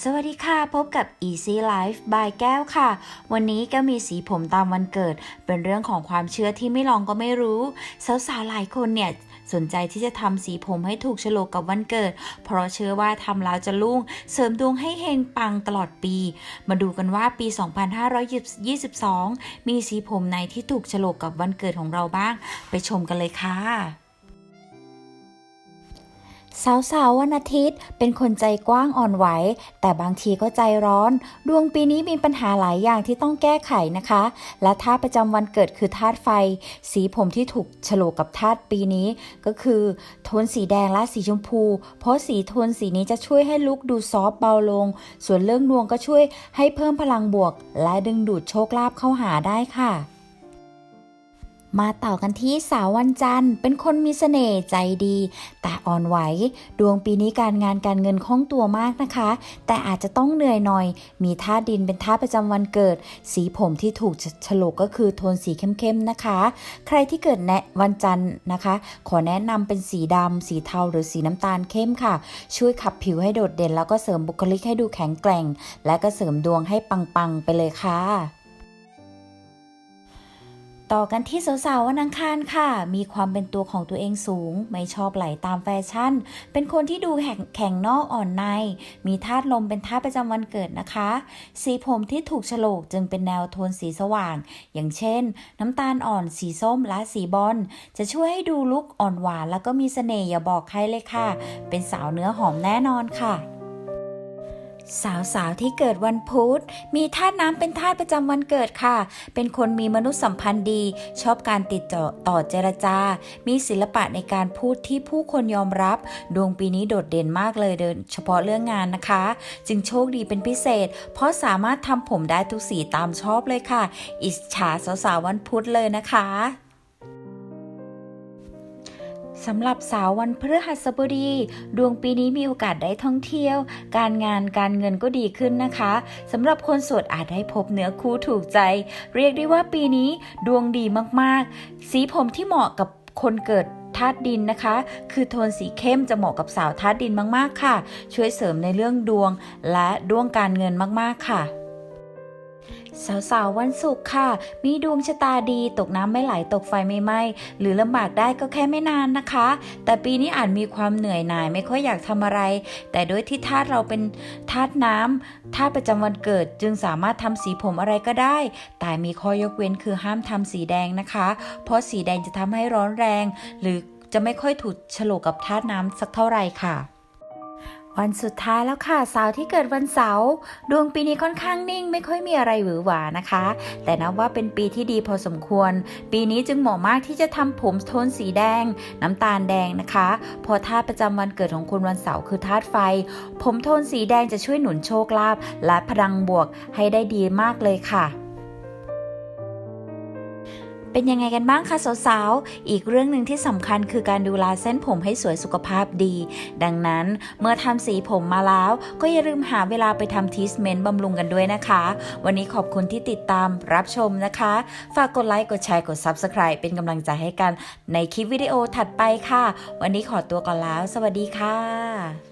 สวัสดีค่ะ พบกับ Easy Life by แก้วค่ะ วันนี้ก็มีสีผมตามวันเกิด เป็นเรื่องของความเชื่อที่ไม่ลองก็ไม่รู้ สาวๆหลายคนเนี่ย สนใจที่จะทำสีผมให้ถูกฉลกกับวันเกิด เพราะเชื่อว่าทำแล้วจะรุ่ง เสริมดวงให้เฮงปังตลอดปี มาดูกันว่าปี 2522 มีสีผมไหนที่ถูกฉลกกับวันเกิดของเราบ้าง ไปชมกันเลยค่ะ สาวๆวันอาทิตย์ เป็นคนใจกว้างอ่อนไหว แต่บางทีก็ใจร้อน ดวงปีนี้มีปัญหาหลายอย่างที่ต้องแก้ไขนะคะ และธาตุประจำวันเกิดคือธาตุไฟ สีผมที่ถูกโฉลกกับธาตุปีนี้ ก็คือโทนสีแดงและสีชมพู เพราะสีโทนสีนี้จะช่วยให้ลุกดูซอฟเบาลง ส่วนเรื่องดวงก็ช่วยให้เพิ่มพลังบวก และดึงดูดโชคลาภเข้าหาได้ค่ะ มาต่อกันที่สาววันจันทร์ เป็นคนมีเสน่ห์ใจดี แต่อ่อนไหว ดวงปีนี้การงานการเงินคล่องตัวมากนะคะ แต่อาจจะต้องเหนื่อยหน่อย มีธาตุดินเป็นธาตุประจำวันเกิด สีผมที่ถูกฉลกก็คือโทนสีเข้มๆนะคะ ใครที่เกิดในวันจันทร์นะคะ ขอแนะนำเป็นสีดำสีเทาหรือสีน้ำตาลเข้มค่ะ ช่วยขับผิวให้โดดเด่น แล้วก็เสริมบุคลิกให้ดูแข็งแกร่ง และก็เสริมดวงให้ปังๆไปเลยค่ะ ต่อกันที่สาวๆวันอังคารค่ะ มีความเป็นตัวของตัวเองสูง ไม่ชอบไหลตามแฟชั่น เป็นคนที่ดูแข็งขงนอกอ่อนใน มีธาตุลมเป็นธาตุประจำวันเกิดนะคะ สีผมที่ถูกฉลกจึงเป็นแนวโทนสีสว่าง อย่างเช่น น้ำตาลอ่อนสีส้มและสีบอลจะช่วยให้ดูลุกอ่อนหวาน แล้วก็มีเสน่ห์อย่าบอกใครเลยค่ะ เป็นสาวเนื้อหอมแน่นอนค่ะ สาวๆที่เกิดวันพุธมีธาตุน้ำเป็นธาตุประจำวันเกิดค่ะ เป็นคนมีมนุษยสัมพันธ์ดี ชอบการติดต่อต่อเจรจา มีศิลปะในการพูดที่ผู้คนยอมรับ ดวงปีนี้โดดเด่นมากเลยโดยเฉพาะเรื่องงานนะคะ จึงโชคดีเป็นพิเศษ เพราะสามารถทำผมได้ทุกสีตามชอบเลยค่ะ อิจฉาสาวๆวันพุธเลยนะคะ สำหรับสาววันพฤหัสบดี ดวงปีนี้มีโอกาสได้ท่องเที่ยว การงานการเงินก็ดีขึ้นนะคะสำหรับคนโสดอาจได้พบเนื้อคู่ถูกใจ เรียกได้ว่าปีนี้ดวงดีมากๆ สีผมที่เหมาะกับคนเกิดธาตุดินนะคะ คือโทนสีเข้มจะเหมาะกับสาวธาตุดินมากๆค่ะ ช่วยเสริมในเรื่องดวงและดวงการเงินมากๆค่ะ สาวๆ วันศุกร์ค่ะ มีดวงชะตาดี ตกน้ำไม่ไหล ตกไฟไม่ไหม้ หรือลำบากได้ก็แค่ไม่นานนะคะ แต่ปีนี้อาจมีความเหนื่อยหน่าย ไม่ค่อยอยากทำอะไร แต่ด้วยที่ธาตุเราเป็นธาตุน้ำธาตุประจำวันเกิด จึงสามารถทำสีผมอะไรก็ได้ แต่มีข้อยกเว้นคือห้ามทำสีแดงนะคะ เพราะสีแดงจะทำให้ร้อนแรง หรือจะไม่ค่อยถูกฉลกกับธาตุน้ำสักเท่าไหร่ค่ะ วันสุดท้ายแล้วค่ะสาวที่เกิดวันเสาร์ดวงปีนี้ค่อนข้างนิ่ง ไม่ค่อยมีอะไรหวือหวานะคะ แต่นับว่าเป็นปีที่ดีพอสมควร ปีนี้จึงเหมาะมากที่จะทำผมโทนสีแดง น้ำตาลแดงนะคะเพอธาตุประจำวันเกิดของคุณวันเสาร์คือธาตุไฟ ผมโทนสีแดงจะช่วยหนุนโชคลาภและพลังบวกให้ได้ดีมากเลยค่ะ เป็นยังไงกันบ้างคะสาวๆ อีกเรื่องหนึ่งที่สำคัญคือการดูแลเส้นผมให้สวยสุขภาพดี ดังนั้นเมื่อทำสีผมมาแล้ว ก็อย่าลืมหาเวลาไปทำทีสเมนต์บำรุงกันด้วยนะคะ วันนี้ขอบคุณที่ติดตามรับชมนะคะ ฝากกดไลค์ กดแชร์ กด Subscribe เป็นกำลังใจให้กันในคลิปวิดีโอถัดไปค่ะ วันนี้ขอตัวก่อนแล้ว สวัสดีค่ะ